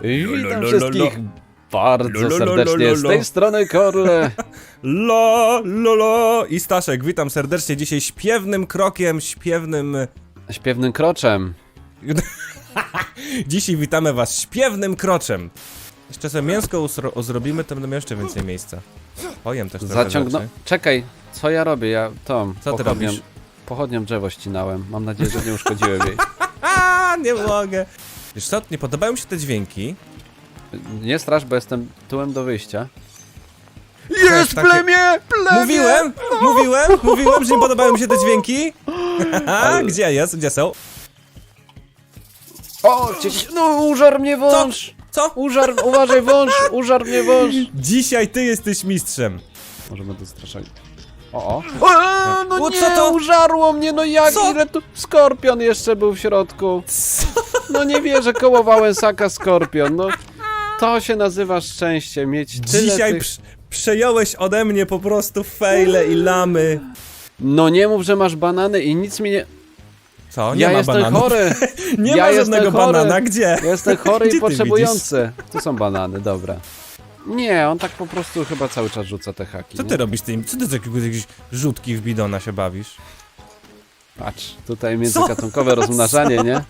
Witam wszystkich bardzo serdecznie z tej strony Korle. Lo, lo, lo. I Staszek, witam serdecznie dzisiaj śpiewnym krokiem, śpiewnym... Śpiewnym kroczem. Dzisiaj witamy was śpiewnym kroczem. Jeszcze sobie mięsko zrobimy, to będę miał jeszcze więcej miejsca. Pojem też rzeczy. Czekaj, co ja robię? Ja tą Co ty pochodnią, robisz? pochodnią drzewo ścinałem. Mam nadzieję, że nie uszkodziłem jej. Nie mogę. Wiesz co, nie podobają mi się te dźwięki. Nie strasz, bo jestem tyłem do wyjścia. Jest takie- plemię! Mówiłem, mówiłem, mówiłem, że nie podobają mi się te dźwięki. Gdzie jest? Gdzie są? O, cię, no użar mnie wąż! Co? Użar, uważaj wąż, użar mnie wąż! Dzisiaj ty jesteś mistrzem. Możemy dostraszać. O, o. o no O, nie, co to? użarło mnie, no jak, Co? ile tu... Skorpion jeszcze był w środku. Co? No nie wierzę, koło Wałęsaka skorpion, no. To się nazywa szczęście, mieć tyle Dzisiaj tych... prz- przejąłeś ode mnie po prostu fejle i lamy. No nie mów, że masz banany i nic mi nie... Co? Nie ja ma jestem bananów. chory! Nie ja ma jestem żadnego chory. banana, gdzie? Ja jestem chory Gdzie i ty potrzebujący. Tu są banany, dobra. Nie, on tak po prostu chyba cały czas rzuca te haki. Co nie? ty robisz tym? Co ty z jakiegoś jakieś rzutki w bidona się bawisz? Patrz, tutaj międzygatunkowe rozmnażanie, nie?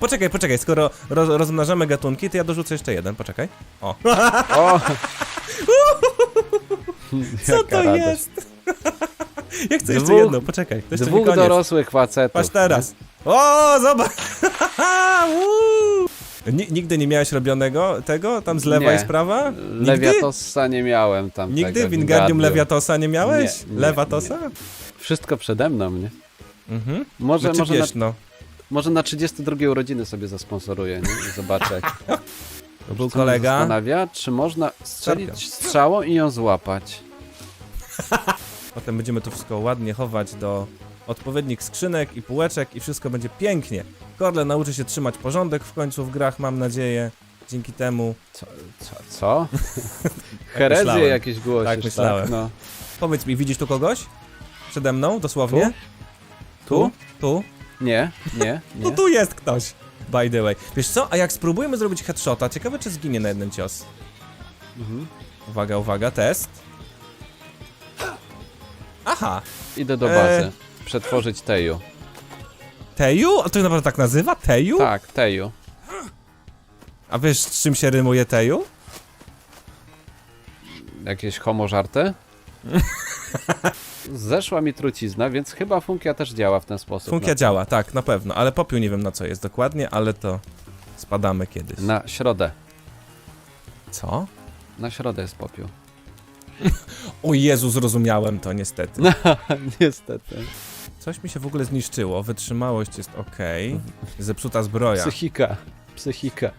Poczekaj, poczekaj, skoro roz, rozmnażamy gatunki, to ja dorzucę jeszcze jeden, poczekaj. O, O! co to radość. jest? ja chcę jeszcze Dwóch- jedno, poczekaj, to jeszcze nie Dwóch koniec. dorosłych facetów. Patrz teraz. O, zobacz! Nigdy nie miałeś robionego tego, tam z lewa Nie. i z prawa? Nigdy? Lewiatosa nie miałem tam Nigdy? Wingardium. Lewiatosa nie miałeś? Nie, nie, Lewatosa? Wszystko przede mną, nie? Mhm. Może, Znaczy, może, na, wiesz, no. Może na 32 urodziny sobie zasponsoruję, nie? I zobaczę. To był kolega. Zastanawia, czy można strzelić strzałą i ją złapać. Potem będziemy to wszystko ładnie chować do odpowiednich skrzynek i półeczek i wszystko będzie pięknie. Korle nauczy się trzymać porządek w końcu w grach, mam nadzieję. Dzięki temu. Co? co, co? Herezje myślałem. jakieś głosisz, Tak tak? myślałem. No. Powiedz mi, widzisz tu kogoś? Przede mną, dosłownie? Tu? Tu? Nie, nie, No nie. tu jest ktoś. By the way. Wiesz co, a jak spróbujemy zrobić headshota, ciekawe czy zginie na jeden cios. Mhm. Uwaga, uwaga, test. Aha, Idę do E. bazy. Przetworzyć Teju. Teju? A to się naprawdę tak nazywa? Teju? Tak, Teju. A wiesz z czym się rymuje Teju? Jakieś homo żarty? Zeszła mi trucizna, więc chyba funkia też działa w ten sposób. Funkia działa, tak, na pewno, ale popiół nie wiem na co jest dokładnie, ale to spadamy kiedyś. Na, środę. Co? Na środę jest popiół. O Jezu, zrozumiałem to niestety. No, niestety. Coś mi się w ogóle zniszczyło, wytrzymałość jest ok. Zepsuta zbroja. Psychika. Psychika.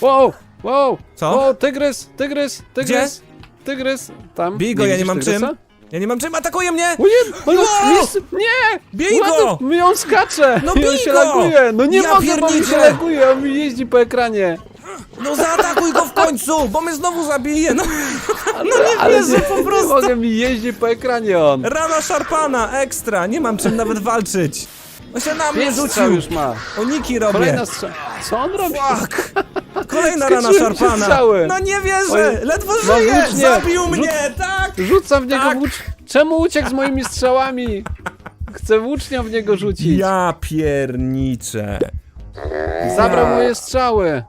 Wow! Wow! Co? Wow, tygrys! Tygrys! Tygrys! Tygrys! Tam. Bij go, ja nie widzisz mam tygrysa? Ja nie mam czym, atakuje mnie! O nie! Ale Wow! mis- Nie! Bij go! Mi on skacze! No bij się laguje! No nie Ja mogę, bo mi się laguje! On mi jeździ po ekranie! No zaatakuj go w końcu, bo mnie znowu zabije, no. Ale, ale wierzę, nie, po prostu. Nie mogę, mi jeździ po ekranie on! Rana szarpana, ekstra, nie mam czym nawet walczyć. On się na mnie rzucił. już ma! Uniki robię. Kolejna strzała. Co on robi? Fuck! Kolejna rana szarpana. No nie wierzę! Ledwo No żyje! włócznie. Zabił mnie, tak! Rzucam w niego Tak. włócz... Czemu uciekł z moimi strzałami? Chcę włócznią w niego rzucić. Ja pierniczę. Zabrał moje strzały.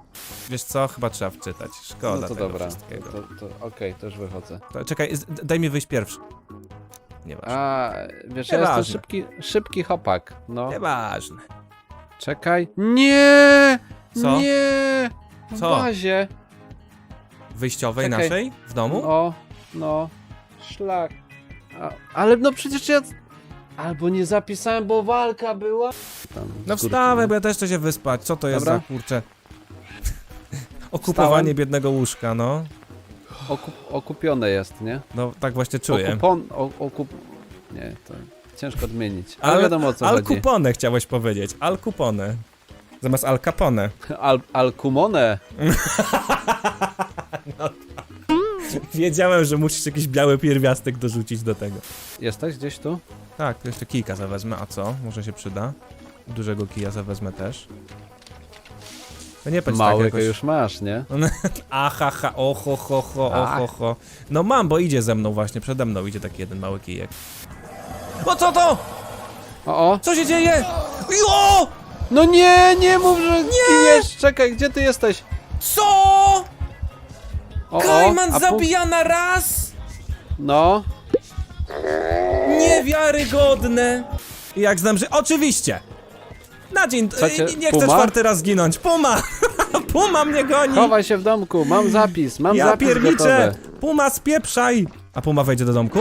Wiesz co? Chyba trzeba wczytać. Szkoda No to tego dobra. wszystkiego. To, to, Okej, też wychodzę. To, czekaj, z- daj mi wyjść pierwszy. Nieważne. A, wiesz, ja Nieważne. jestem szybki, szybki hopak. No. Nieważne. Czekaj. Nie! Co? Nie! W Co? bazie. Wyjściowej Czekaj. naszej? W domu? No, no. Szlak. A, ale no przecież ja... Albo nie zapisałem, bo walka była. Tam, No wstawaj, no. bo ja też chcę się wyspać. Co to jest Dobra. za kurcze? Okupowanie Wstałem. biednego łóżka, no. Okup, okupione jest, nie? No tak właśnie czuję. Okupon, o, okup... Nie, to ciężko odmienić. Ale, wiadomo o co Al chodzi. Chciałeś powiedzieć. Al Capone. Zamiast Al Capone. Al, alkumone. Wiedziałem, że musisz jakiś biały pierwiastek dorzucić do tego. Jesteś gdzieś tu? Tak, to jeszcze kijka zawezmę, a co? Może się przyda. Dużego kija zawezmę też. To nie patrz tak Małego jakoś... już masz, nie? Aha, ha, oho, ho, ho, oho, ho. No mam, bo idzie ze mną właśnie, przede mną idzie taki jeden mały kijek. O co to? O, o! Co się dzieje? Jo! No nie, nie mów, że giniesz! Czekaj, gdzie ty jesteś? Co? O, o, Kajman a pu- zabija na raz? No, Niewiarygodne. Jak znam, że... Oczywiście! Na dzień... Nie, nie chcę Puma? czwarty raz zginąć. Puma! Puma mnie goni! chowaj się w domku, mam zapis, mam Ja zapis pierniczę! gotowy. Puma spieprzaj! A Puma wejdzie do domku?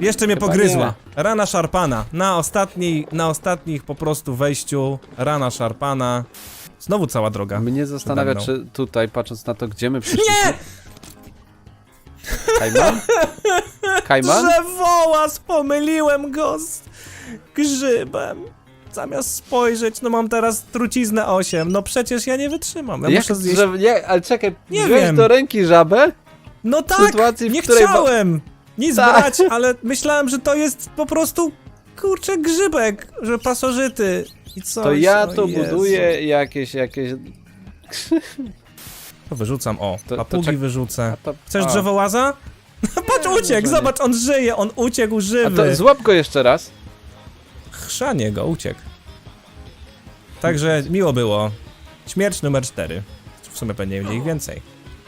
Jeszcze mnie Chyba pogryzła. Rana szarpana. Na ostatniej, na ostatnich po prostu wejściu rana szarpana. Znowu cała droga. Mnie zastanawia, czy tutaj, patrząc na to, gdzie my przyszliśmy... Nie! Kajman? Kajman? Drzewołaz! Pomyliłem go z grzybem. Zamiast spojrzeć, no mam teraz truciznę 8. No przecież ja nie wytrzymam. Ja Jak, muszę zjeść. nie, ale czekaj, Nie wziąłeś wiem. do ręki żabę? No tak! sytuacji, w nie której ba- chciałem! Nic Tak. brać, ale myślałem, że to jest po prostu kurczę grzybek, że pasożyty i coś. To ja o tu Jezu. buduję jakieś, jakieś... To wyrzucam, o, To- to papugi czek- wyrzucę. To, Chcesz a, drzewołaza? Patrz, uciekł, może nie. zobacz, on żyje, on uciekł A żywy. to złap go jeszcze raz. Chrzanie go, uciekł. Także miło było. Śmierć numer 4. W sumie pewnie będzie ich więcej.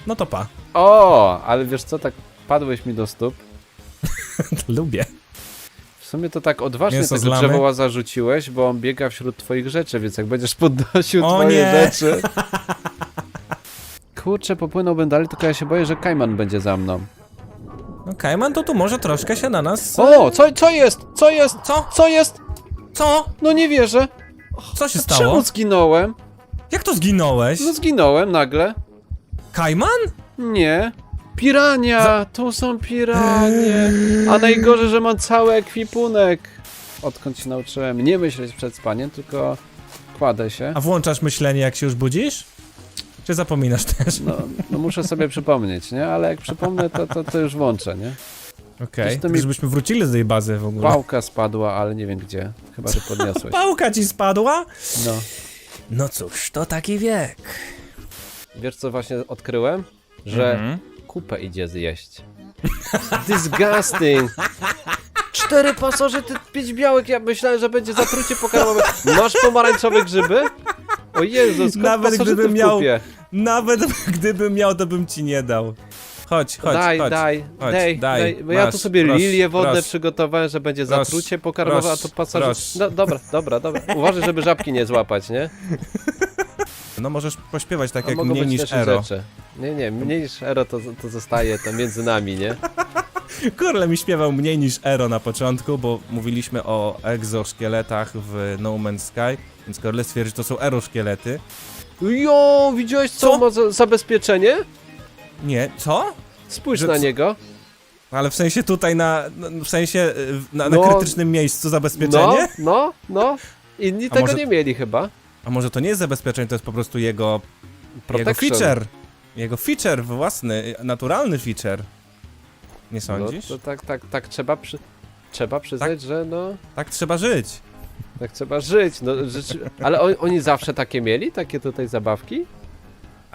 No to pa. O, ale wiesz co, tak padłeś mi do stóp. Lubię. W sumie to tak odważnie Mięso z tego lamy? drzewoła zarzuciłeś, bo on biega wśród twoich rzeczy, więc jak będziesz podnosił O twoje nie! rzeczy... Kurczę, popłynąłbym dalej, tylko ja się boję, że Kajman będzie za mną. No Kajman to tu może troszkę się na nas... O, co, co jest? Co jest? Co? Co jest? Co? No nie wierzę. Co się Czemu stało? zginąłem? Jak to zginąłeś? No zginąłem nagle. Kajman? Nie. Pirania! Tu są piranie! A najgorzej, że mam cały ekwipunek. Odkąd się nauczyłem nie myśleć przed spaniem, tylko kładę się. A włączasz myślenie jak się już budzisz? Czy zapominasz też? No, no muszę sobie przypomnieć, nie? Ale jak przypomnę, to, to, to już włączę, nie? Okej, to okay. mi- żebyśmy wrócili do tej bazy w ogóle. Pałka spadła, ale nie wiem gdzie. Chyba, że podniosłeś. Pałka ci spadła? No. No cóż, to taki wiek. Wiesz co właśnie odkryłem? Że Mhm. Kupę idzie zjeść. Disgusting! Cztery pasożyty, pięć białek, ja myślałem, że będzie zatrucie pokarmowe. Masz pomarańczowe grzyby? O Jezu, skąd Nawet gdybym miał-? Nawet gdybym miał, to bym ci nie dał. Chodź, chodź, daj, chodź. daj, chodź, daj, daj, daj, bo ja tu masz, sobie proszę, lilię wodne proszę. przygotowałem, że będzie Proszę, zatrucie pokarmowe, a to proszę, proszę. No dobra, dobra, dobra. Uważaj, żeby żabki nie złapać, nie? No możesz pośpiewać tak A jak mogą mniej być niż Ero. rzeczy. Nie, nie, mniej niż Ero to, to zostaje to między nami, nie? Kurle mi śpiewał mniej niż Ero na początku, bo mówiliśmy o egzoszkieletach w No Man's Sky, więc Korle stwierdzi, że to są Ero-szkielety. Jo, widziałeś co, Co? ma za zabezpieczenie? Nie, co? Spójrz Że na co? niego. Ale w sensie tutaj na, no, w sensie y, na, na No. krytycznym miejscu zabezpieczenie? No, no, no. Inni A tego może- nie mieli chyba. A może to nie jest zabezpieczenie, to jest po prostu jego, jego Protection. feature. Jego feature własny, naturalny feature. Nie No, sądzisz? to tak, tak, tak trzeba przy... Trzeba przyznać, że no, Tak trzeba żyć. tak trzeba żyć. No, rzeczy... Ale on, oni zawsze takie mieli? Takie tutaj zabawki?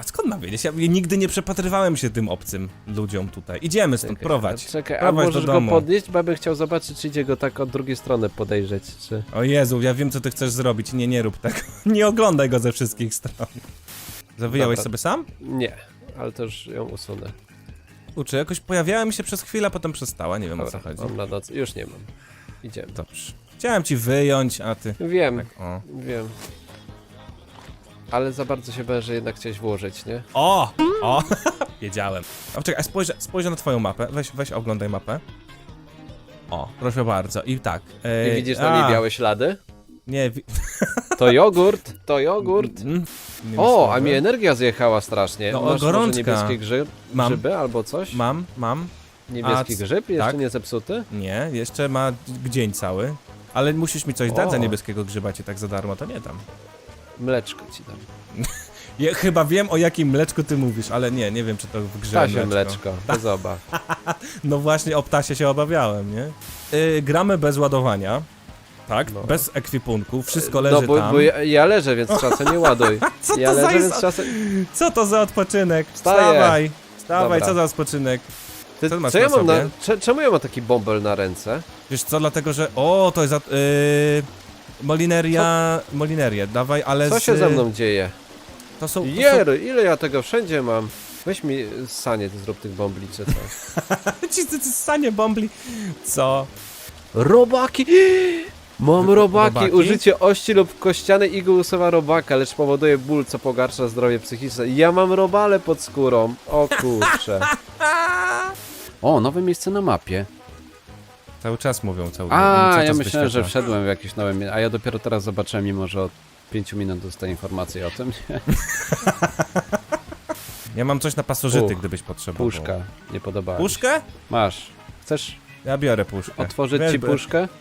A skąd mam wiedzieć? Ja nigdy nie przepatrywałem się tym obcym ludziom tutaj. Idziemy stąd, Czekaj, prowadź. Czekaj, a Prowadź do możesz go domu. podnieść? Bo bym chciał zobaczyć, czy idzie go tak od drugiej strony podejrzeć, czy... O Jezu, ja wiem co ty chcesz zrobić. Nie, nie rób tego. Nie oglądaj go ze wszystkich stron. Zawyjałeś Dobra. sobie sam? Nie, ale to już ją usunę. Uczy, jakoś pojawiała mi się przez chwilę, a potem przestała. Nie wiem o co Dobra, chodzi. mam na noc. Już nie mam. Idziemy. Dobrze. Chciałem ci wyjąć, a ty... Wiem, Tak, o. wiem. Ale za bardzo się boję, że jednak chciałeś włożyć, nie? O! O! Wiedziałem. A czekaj, spojrzę, spojrzę na twoją mapę. Weź, weź oglądaj mapę. O, proszę bardzo. I tak. I Ej, widzisz na niej a, białe ślady? Nie, wi- To jogurt, to jogurt. Mm, innymi O, a mi energia zjechała strasznie. No, o, Masz może gorączka. niebieski grzyb, Mam. grzyby albo coś? Mam, mam. Niebieski A, c- grzyb? Jeszcze tak. nie zepsuty? Nie, jeszcze ma dzień cały. Ale musisz mi coś dać za O. niebieskiego grzyba ci tak za darmo, to nie dam. Mleczko ci dam. Ja chyba wiem o jakim mleczku ty mówisz, ale nie, nie wiem czy to w grze Ptasie mleczko, bez obaw. No właśnie o ptasie się obawiałem, nie? Yy, gramy bez ładowania. Tak, No. bez ekwipunku, wszystko leży No bo, tam. bo ja, ja leżę, więc czasem nie ładuj. Co ja to za leżę, więc czasem... Co to za odpoczynek? Wstaję. Wstawaj! Wstawaj, Dobra. co za odpoczynek? Ty, Co masz co ja na mam na... sobie? Cze, czemu ja mam taki bąbel na ręce? Wiesz co, dlatego że... O, to jest... za- Yy... Molineria... Molineria, dawaj, ale Co z... się ze mną dzieje? To są... To są... Jer, ile ja tego wszędzie mam? Weź mi sanie, ty zrób tych bombli czy coś. Ci ty- ty stanie bombli. Co? Robaki! Mam Ro- robaki. robaki? Użycie ości lub kościanej igły usuwa robaka, lecz powoduje ból, co pogarsza zdrowie psychiczne. Ja mam robale pod skórą. O kurcze. O, nowe miejsce na mapie. Cały czas mówią, cały, A, cały ja myślałem, że wszedłem w jakieś nowe a ja dopiero teraz zobaczyłem, mimo że od 5 minut dostaję informację o tym. Ja mam coś na pasożyty, Uch, gdybyś potrzebował. Puszka. Nie podoba. Puszkę? Masz. Chcesz Ja biorę puszkę. otworzyć Wiesz, ci puszkę?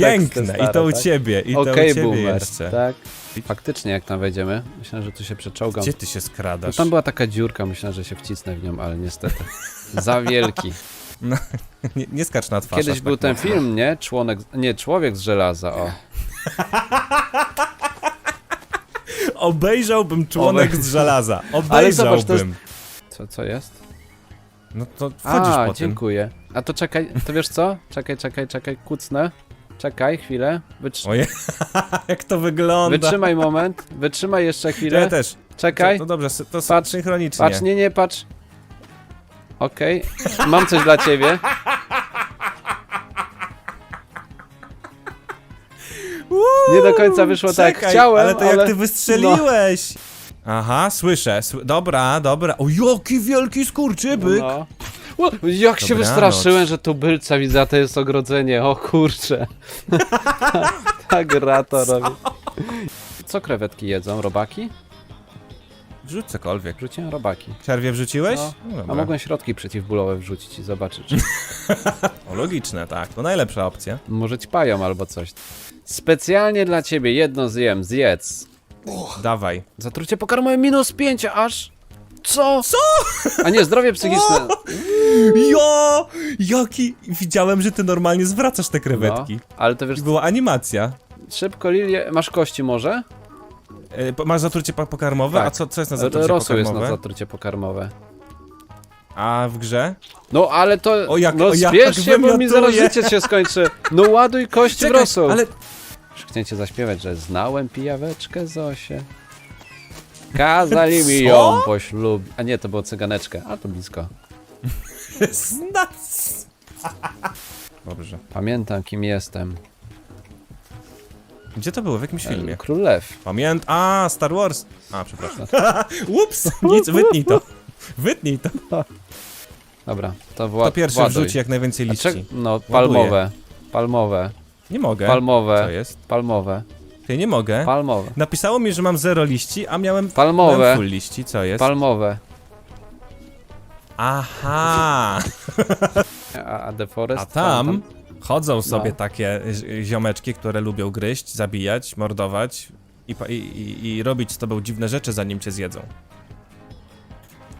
Piękne, i to u tak? ciebie, i to Okej, u ciebie boomer. jeszcze. Tak. Faktycznie, jak tam wejdziemy, myślałem, że tu się przeczołgam. Gdzie ty się No skradasz? tam była taka dziurka, myślałem, że się wcisnę w nią, ale niestety. Za wielki. nie, nie skacz na twarz. Kiedyś aż był tak ten mocno. film, nie? Członek, nie, człowiek z żelaza, o. Obejrzałbym członek Obej- z żelaza. Ale zobacz, to jest- Obejrzałbym. Co, co jest? No to wchodzisz A, po tym. dziękuję. A to czekaj, to wiesz co? Czekaj, czekaj, czekaj, kucnę. Czekaj chwilę. Wytrzy Oje, jak to wygląda. wytrzymaj moment. Wytrzymaj jeszcze Ja chwilę. też. Czekaj. To dobrze, to Patrz, synchronicznie. Patrz, nie, nie, patrz. Okej. Mam coś dla ciebie. Nie do końca wyszło tak, jak czekaj, chciałem, ale to ale- jak ty wystrzeliłeś. Aha, słyszę. Sły dobra, dobra. O, jaki wielki skurczybyk. No. Jak się Dobranoc. wystraszyłem, że tu bylca widzę, a to jest ogrodzenie. O kurcze. Ta gra to robi. Co krewetki jedzą? Robaki? Wrzuć cokolwiek. Wrzuciłem robaki. Czerwie wrzuciłeś? No, No, A dobra. mogłem środki przeciwbólowe wrzucić i zobaczyć. O, logiczne, tak. To najlepsza opcja. Może ci pają albo coś. Specjalnie dla ciebie jedno zjem, zjedz. Dawaj. Zatrucie pokarmowe minus 5 aż. Co? Co? A nie, zdrowie psychiczne. Jo! Jaki... Widziałem, że ty normalnie zwracasz te krewetki. No, ale to wiesz, I była animacja. szybko Lilię, masz kości może? E, po- Masz zatrucie po- pokarmowe? Tak. A co, co jest na zatrucie Rosół jest na zatrucie pokarmowe. A w grze? No ale to. O, jak- no o, jak spiesz się, bo mi zaraz życie się skończy. No ładuj kości w rosół. ale... Cię zaśpiewać, że znałem pijaweczkę Zosię. Kazali mi ją poślubić. A nie, to było cyganeczkę, a to blisko. Znac. Dobrze. Pamiętam kim jestem. Gdzie to było? W jakimś filmie? Król Lew. Pamięt... A, Star Wars. A, przepraszam. Ups, nic, wytnij to. Wytnij to. Dobra, to wła- To pierwsze wrzuci jak najwięcej liści. czek- No, palmowe. Palmowe. Nie mogę. Palmowe. Co jest? Palmowe. Ty nie mogę. Palmowe. Napisało mi, że mam zero liści, a miałem, Palmowe. miałem full liści. Co jest? Palmowe. Aha! A, a? A tam tam- chodzą sobie No. takie zi- ziomeczki, które lubią gryźć, zabijać, mordować i, pa- i, i, i robić z tobą dziwne rzeczy, zanim cię zjedzą.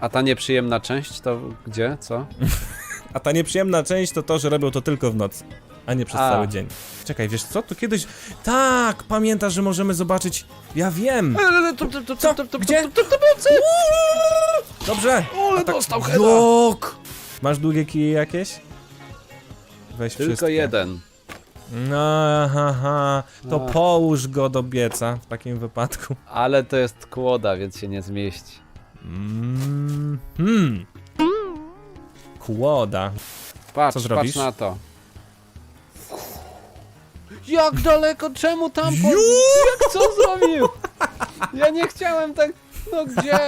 A ta nieprzyjemna część to gdzie? Co? A ta nieprzyjemna część to to, że robią to tylko w nocy, a nie przez A. cały dzień. Czekaj, wiesz co? Tu kiedyś... Tak! Pamiętasz, że możemy zobaczyć... Ja wiem! Co? Gdzie? Dobrze! Ale A tak- dostał. Jok! Masz długie kije jakieś? Weź Tylko wszystkie. jeden. No, aha, aha. To A. połóż go do bieca w takim wypadku. Ale to jest kłoda, więc się nie zmieści. Mm, hmm. Kłoda. Patrz, Co zrobisz? patrz na to. Jak daleko? Czemu tam? Po... Ju! Jak co zrobił? Ja nie chciałem tak. No gdzie?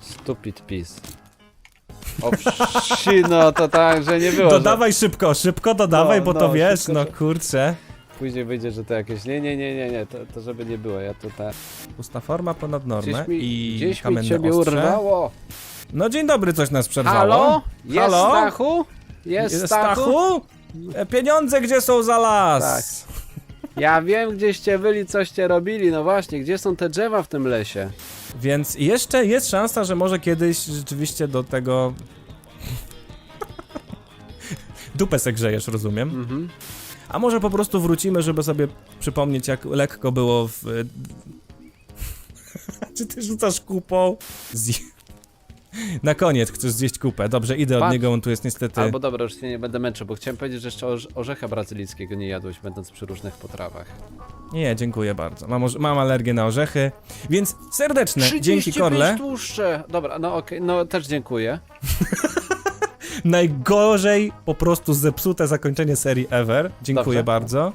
Stupid piece. O wsi, no to tak, że nie było. że- Dodawaj szybko, szybko dodawaj, No, bo no, to wiesz, szybko, no szybko. kurczę. Później wyjdzie, że to jakieś. Nie, nie, nie, nie, nie. To, to żeby nie było. Ja tutaj. Pusta forma ponad normę Gdzieś mi, i gdzieś mi kamienne ciebie ostrze. urwało. No dzień dobry, coś nas przerwało. Halo? Jest Halo? Stachu? Jest, Jest Stachu? E, Pieniądze gdzie są za las? Tak. Ja wiem, gdzieście byli, coście robili. No właśnie, gdzie są te drzewa w tym lesie? Więc jeszcze jest szansa, że może kiedyś rzeczywiście do tego dupę se grzejesz, rozumiem. Mhm. A może po prostu wrócimy, żeby sobie przypomnieć, jak lekko było w... Czy ty rzucasz kupą? Zje... Na koniec chcesz zjeść kupę. Dobrze, idę od Patrz. niego, on tu jest niestety... Albo dobra, już się nie będę męczył, bo chciałem powiedzieć, że jeszcze orze- orzecha brazylijskiego nie jadłeś, będąc przy różnych potrawach. Nie, dziękuję bardzo. Mam, mam alergię na orzechy, więc serdeczne dzięki Korle. tłuszcze! Dobra, no okej, no też dziękuję. Najgorzej po prostu zepsute zakończenie serii ever. Dziękuję Dobrze. bardzo.